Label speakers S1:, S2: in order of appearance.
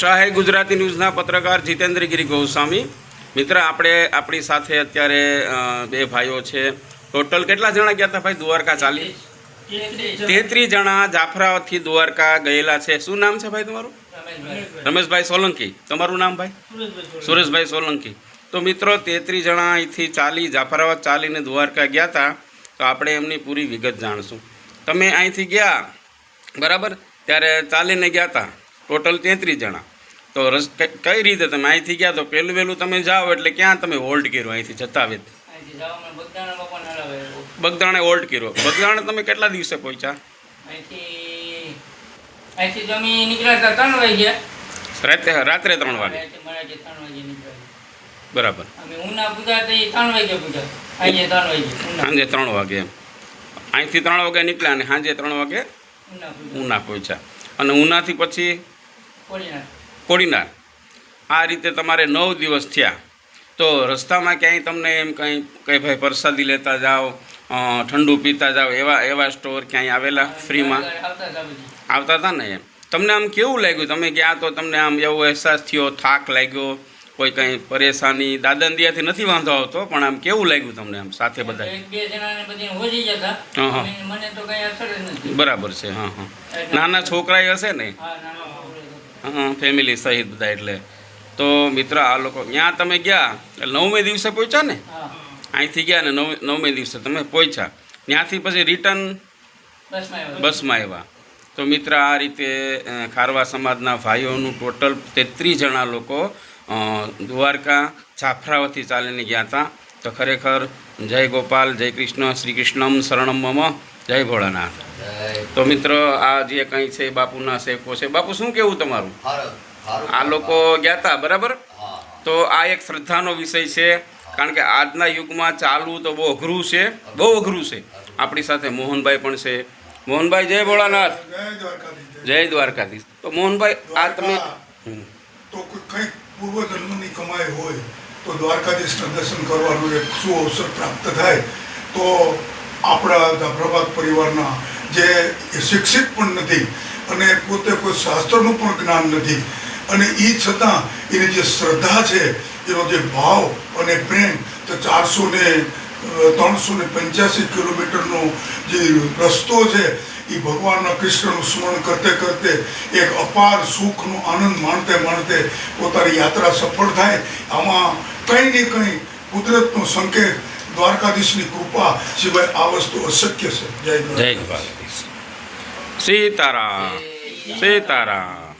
S1: શાહે ગુજરાતી ન્યૂઝના પત્રકાર જીતેન્દ્રગીરી ગોસ્વામી. મિત્ર, આપણે આપણી સાથે અત્યારે બે ભાઈઓ છે. ટોટલ કેટલા જણા ગયા હતા ભાઈ? દ્વારકા ચાલી. તેત્રીસ જણા જાફરાથી દ્વારકા ગયેલા છે. શું નામ છે ભાઈ તમારું? રમેશભાઈ સોલંકી. તમારું નામ ભાઈ? સુરેશભાઈ સોલંકી. તો મિત્રો તેત્રીસ જણા અહીંથી ચાલી, જાફરાબાદ ચાલીને દ્વારકા ગયા હતા તો આપણે એમની પૂરી વિગત જાણશું. તમે અહીંથી ગયા, બરાબર? ત્યારે ચાલીને ગયા હતા ટોટલ તેત્રીસ જણા. તો રસ કઈ રીતે તમે અહીંથી ગયા તો પહેલું વહેલું તમે જાઓ એટલે ક્યાં તમે હોલ્ડ કર્યો અહીંથી જતા વેત
S2: બગદાણા
S1: હોલ્ડ કર્યો. બગદાણે તમે કેટલા દિવસે પહોંચ્યા? રાત્રે રાત્રે ત્રણ વાગે બરાબર. સાંજે ત્રણ વાગે એમ. અહીંથી ત્રણ વાગે નીકળ્યા અને સાંજે ત્રણ વાગે
S2: ઉના
S1: પહોંચ્યા. અને ઉનાથી પછી કોડીનાર આ રીતે તમારે નવ દિવસ થયા. તો રસ્તામાં ક્યાંય તમને એમ કંઈ કંઈ ભાઈ પ્રસાદી લેતા જાઓ ઠંડુ પીતા જાઓ એવા એવા સ્ટોર ક્યાંય આવેલા ફ્રીમાં?
S2: આવતા હતા
S1: ને એમ. તમને આમ કેવું લાગ્યું? તમે ગયા તો તમને આમ એવો અહેસાસ થયો થાક લાગ્યો કોઈ કંઈ પરેશાની? દાદંદિયાથી નથી વાંધો આવતો પણ આમ કેવું લાગ્યું તમને આમ સાથે બધા? બરાબર છે હા હા. નાના છોકરાએ હશે ને? ફેમિલી સહિત બધા એટલે. તો મિત્ર આ લોકો ત્યાં તમે ગયા? નવમે દિવસે પહોંચ્યા ને? અહીંથી ગયા ને નવ નવમે દિવસે તમે પહોંચ્યા. ત્યાંથી પછી રિટર્ન
S2: બસમાં આવ્યા.
S1: તો મિત્ર આ રીતે ખારવા સમાજના ભાઈઓનું ટોટલ તેત્રીસ જણા લોકો દ્વારકા જાફરાવથી ચાલીને ગયા હતા. તો ખરેખર જય ગોપાલ જય કૃષ્ણ શ્રી કૃષ્ણમ શરણમ મમ જય ભોળાનાથ. તો મિત્ર આ જે કંઈ છે બાપુના સેવકો છે બાપુ શું કેવું તમારું? આ લોકો ગયા હતા બરાબર તો આ એક શ્રદ્ધાનો વિષય છે કારણ કે આજના યુગમાં ચાલવું તો બહુ અઘરું છે બહુ અઘરું છે. આપણી સાથે મોહનભાઈ પણ છે. મોહનભાઈ જય ભોળાનાથ.
S3: જય દ્વારકાધીશ
S1: તો મોહનભાઈ આ તમે હમ.
S3: તો કોઈ પૂર્વ જન્મની કમાઈ હોય તો દ્વારકાધીશના દર્શન કરવાનું એક શું અવસર પ્રાપ્ત થાય, તો આપણા જાફરાબાદ પરિવારના જે શિક્ષિત પણ નથી અને પોતે કોઈ શાસ્ત્રનું પણ જ્ઞાન નથી અને એ છતાં એની જે શ્રદ્ધા છે, એનો જે ભાવ અને પ્રેમ તો ચારસો ને ત્રણસો ને પંચ્યાસી કિલોમીટરનો જે રસ્તો છે એ ભગવાનના કૃષ્ણનું સ્મરણ કરતે કરતે એક અપાર સુખનો આનંદ માણતે માણતે પોતાની યાત્રા સફળ થાય. આમાં કંઈ ને કંઈ કુદરતનો સંકેત દ્વારકાધીશની કૃપા સિવાય આ વસ્તુ અશક્ય છે. જય
S1: જય દ્વારકાધીશ. સીતારામ. સીતારામ.